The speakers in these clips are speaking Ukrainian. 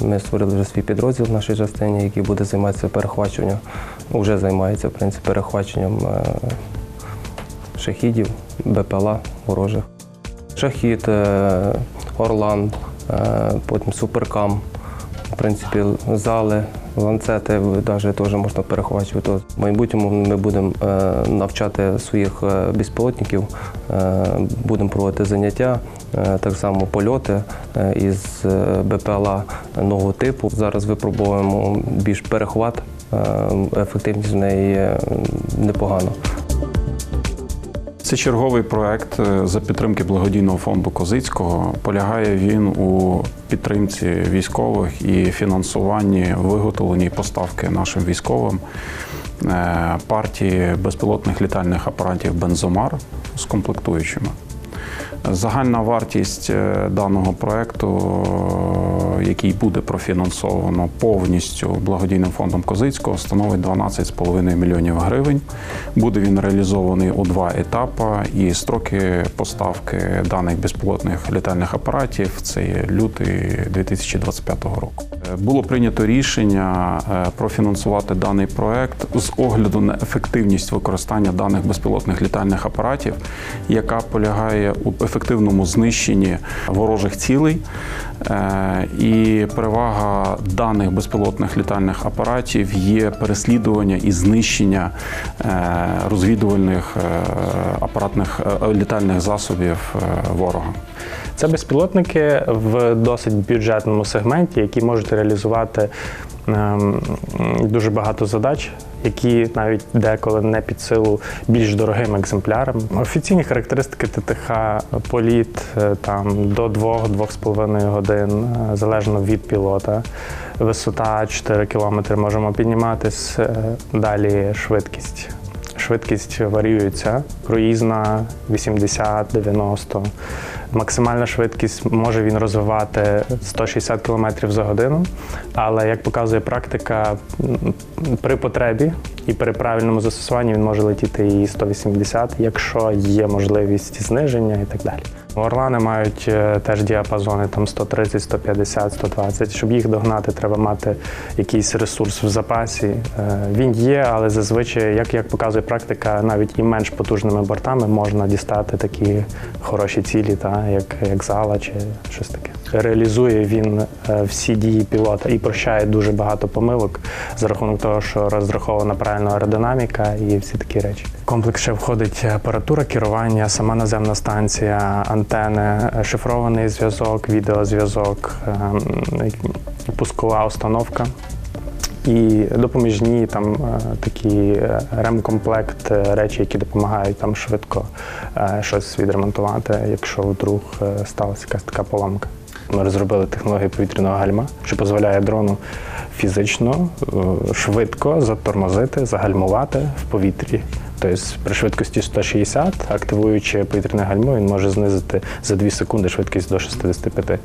Ми створили вже свій підрозділ в нашій частині, який буде займатися перехвачуванням. Ну, вже займається в принципі перехваченням е, шахідів, БПЛА ворожих. Шахід, е, Орлан, е, потім Суперкам, в принципі, зали, ланцети навіть теж можна перехвачувати. В майбутньому ми будемо навчати своїх безпілотників, будемо проводити заняття, так само польоти е, із е, БПЛА нового типу. Зараз випробуємо більш перехват, е, ефективність в неї е, непогано. Це черговий проект е, за підтримки благодійного фонду Козицького. Полягає він у підтримці військових і фінансуванні виготовлення і поставки нашим військовим е, партії безпілотних літальних апаратів Бензомар з комплектуючими. Загальна вартість е, даного проекту, який буде профінансовано повністю благодійним фондом Козицького, становить 12,5 мільйонів гривень. Буде він реалізований у два етапи, і строки поставки даних безпілотних літальних апаратів це є лютий 2025 року. Е, Було прийнято рішення е, профінансувати даний проект з огляду на ефективність використання даних безпілотних літальних апаратів, яка полягає у ефективному знищенні ворожих цілей. Е, Перевага даних безпілотних літальних апаратів є переслідування і знищення е, розвідувальних е, апаратних е, літальних засобів ворога. Це безпілотники в досить бюджетному сегменті, які можуть реалізувати дуже багато задач, які навіть деколи не під силу більш дорогим екземплярам. Офіційні характеристики ТТХ політ е, там до 2-2,5 годин, е, залежно від пілота. Висота 4 км можемо підніматись. е, Далі швидкість. Швидкість варіюється. Круїзна 80-90. Максимальна швидкість може він розвивати 160 км за годину, але як показує практика, при потребі і при правильному застосуванні він може летіти і 180, якщо є можливість зниження і так далі. Орлани мають е, теж діапазони там 130, 150, 120. Щоб їх догнати, треба мати якийсь ресурс в запасі. Е, Він є, але зазвичай, як, як показує практика, навіть і менш потужними бортами можна дістати такі хороші цілі, та, як, як зала чи щось таке. Реалізує він е, всі дії пілота і прощає дуже багато помилок за рахунок того, що розрахована правильна аеродинаміка і всі такі речі. Комплекс ще входить апаратура керування, сама наземна станція, антени, шифрований зв'язок, відеозв'язок, ем, пускова установка. І допоміжні там е, такі е, ремкомплект, е, речі, які допомагають там швидко щось відремонтувати, якщо вдруг сталася якась така поламка. Ми розробили технологію повітряного гальма, що дозволяє дрону фізично швидко затормозити, загальмувати в повітрі. Тобто при швидкості 160, активуючи повітряне гальмо, він може знизити за 2 секунди швидкість до 65.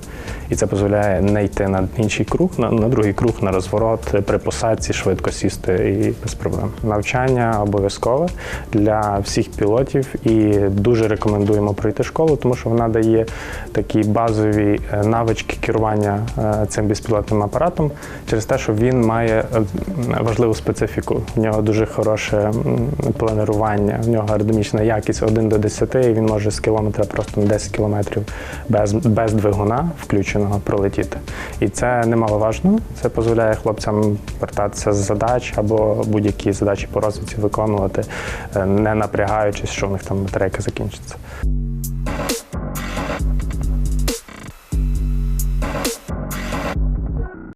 І це дозволяє не йти на інший круг, на, на другий круг, на розворот, при посадці швидко сісти і без проблем. Навчання обов'язкове для всіх пілотів і дуже рекомендуємо пройти школу, тому що вона дає такі базові е, навички керування е, цим безпілотним апаратом через те, що він має е, важливу специфіку. В нього дуже хороше м, планирування, в нього аеродинамічна якість 1 до 10, і він може з кілометра просто на 10 кілометрів без, без двигуна включеного пролетіти. І це немаловажно. Це дозволяє хлопцям вертатися з задач або будь-які задачі по розвідці виконувати, е, не напрягаючись, що в них там батарейка закінчиться.